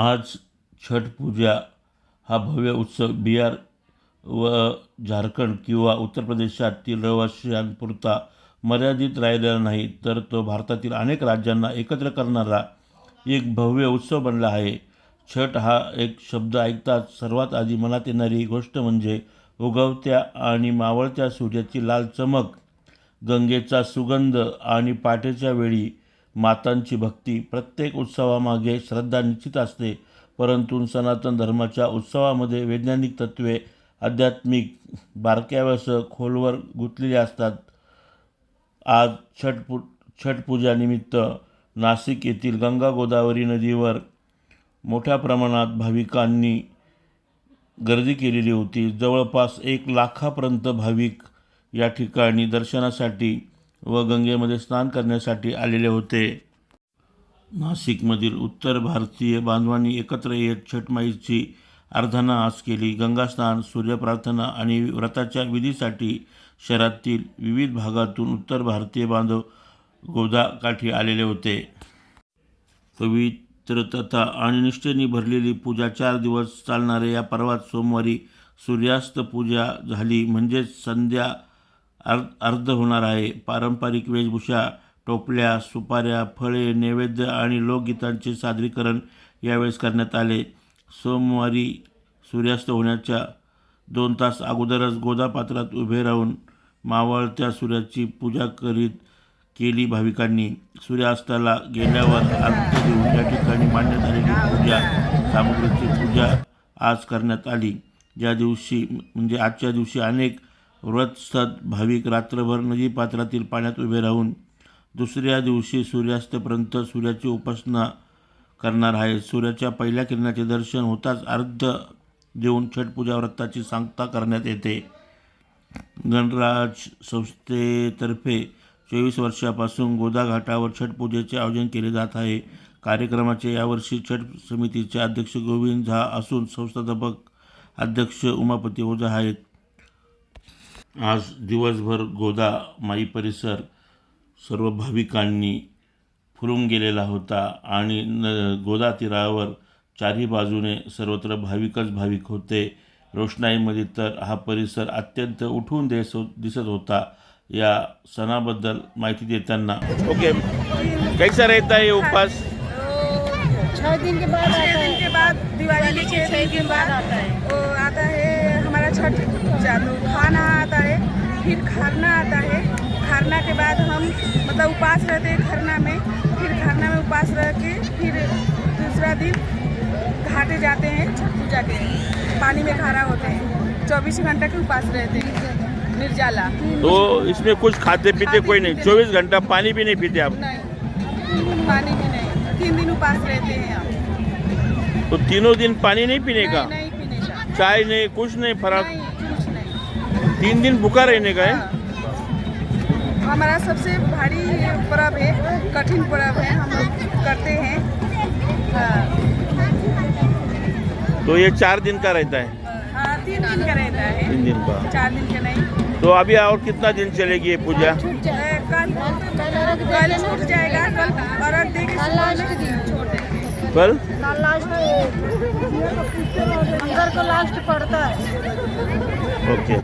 आज छठ पूजा हा भव्य उत्सव बिहार व झारखंड किंवा उत्तर प्रदेशातील रहिवाशांपुरता मर्यादित राहिलेला नाही तर तो भारतातील अनेक राज्यांना एकत्र करणारा एक भव्य उत्सव बनला आहे. छठ हा एक शब्द ऐकताच सर्वात आधी मनात येणारी गोष्ट म्हणजे उगवत्या आणि मावळत्या सूर्याची लाल चमक गंगेचा सुगंध आणि पाठेच्या वेळी मातांची भक्ती प्रत्येक उत्सवामागे श्रद्धा निश्चित असते. परंतु सनातन धर्माच्या उत्सवामध्ये वैज्ञानिक तत्त्वे आध्यात्मिक बारक्याव्यासह खोलवर गुंतलेले असतात. आज छठ पू नाशिक येथील गंगा गोदावरी नदीवर मोठ्या प्रमाणात भाविकांनी गर्दी केलेली होती. जवळपास एक लाखापर्यंत भाविक या ठिकाणी दर्शनासाठी व गंगेमध्ये स्नान करण्यासाठी आलेले होते. नाशिकमधील उत्तर भारतीय बांधवांनी एकत्र येत छठमाईची आराधना आज केली. गंगास्नान सूर्यप्रार्थना आणि व्रताच्या विधीसाठी शहरातील विविध भागातून उत्तर भारतीय बांधव गोदाकाठी आलेले होते. पवित्रता आणि निष्ठेने भरलेली पूजा चार दिवस चालणाऱ्या या पर्वात सोमवारी सूर्यास्त पूजा झाली. म्हणजेच संध्या अर् अर्ध होणार आहे. पारंपरिक वेशभूषा टोपल्या सुपाऱ्या फळे नैवेद्य आणि लोकगीतांचे सादरीकरण यावेळेस करण्यात आले. सोमवारी सूर्यास्त होण्याच्या दोन तास अगोदरच गोदापात्रात उभे राहून मावळत्या सूर्याची पूजा करीत केली भाविकांनी. सूर्यास्ताला गेल्यावर अर्घ्य देऊन या ठिकाणी मांडण्यात आलेली पूजा सामग्रीची पूजा आज करण्यात आली. ज्या दिवशी म्हणजे आजच्या दिवशी अनेक व्रतस्थत भाविक रात्रभर नदी पात्रातील पाण्यात उभे राहून दुसऱ्या दिवशी सूर्यास्तपर्यंत सूर्याची उपासना करणार आहे. सूर्याच्या पहिल्या किरणाचे दर्शन होताच अर्ध देऊन छठपूजा व्रताची सांगता करण्यात येते. गणराज संस्थेतर्फे चोवीस वर्षापासून गोदा घाटावर छठ पूजेचे आयोजन केले जात आहे. कार्यक्रमाचे यावर्षी छठ समितीचे अध्यक्ष गोविंद झा असून संस्थापक अध्यक्ष उमापती ओझा आहेत. आज दिवसभर गोदा माई परिसर सर्व भाविकांनी फुलून गेलेला होता आणि न गोदा तीरावर चारही बाजूने सर्वत्र भाविकच भाविक होते. रोषणाईमध्ये तर हा परिसर अत्यंत उठून देस दिसत होता. या सणाबद्दल माहिती देताना. ओके. कैसा रहता है ये उपवास? छह दिन के बाद आता छः दिन के बाद दिवाली के छः दिन के बाद आता है. वो आता है हमारा छठ पूजा तो खाना आता है फिर खरना आता है। खरना के बाद हम मतलब उपास रहते हैं खरना में। फिर खरना में उपास रह के फिर दूसरा दिन घाटे जाते हैं छठ पूजा के पानी में खड़ा होते हैं। चौबीस घंटा के उपास रहते हैं। निर्जला। तो इसमें कुछ खाते पीते कोई नहीं। चौबीस घंटा पानी भी नहीं पीते आप? नहीं। पानी भी नहीं। तीन दिन उपास रहते हैं हम तो तीनों दिन पानी नहीं पीने का? नहीं नहीं पीने का। चाय नहीं कुछ नहीं फराक नहीं नहीं। तीन दिन भूखा रहने का है। हाँ। हमारा सबसे भारी पर्व है कठिन पर्व है हम लोग करते हैं। हाँ। तो ये चार दिन का रहता है? हाँ, तीन दिन का रहता है। तीन दिन का। चार दिन का नहीं। तो अभी और कितना दिन चलेगी ये पूजा? कल कल छूट जाएगा कल और अर्घ देंगे कल कल? लास्ट अंदर को लास्ट पड़ता है। ओके।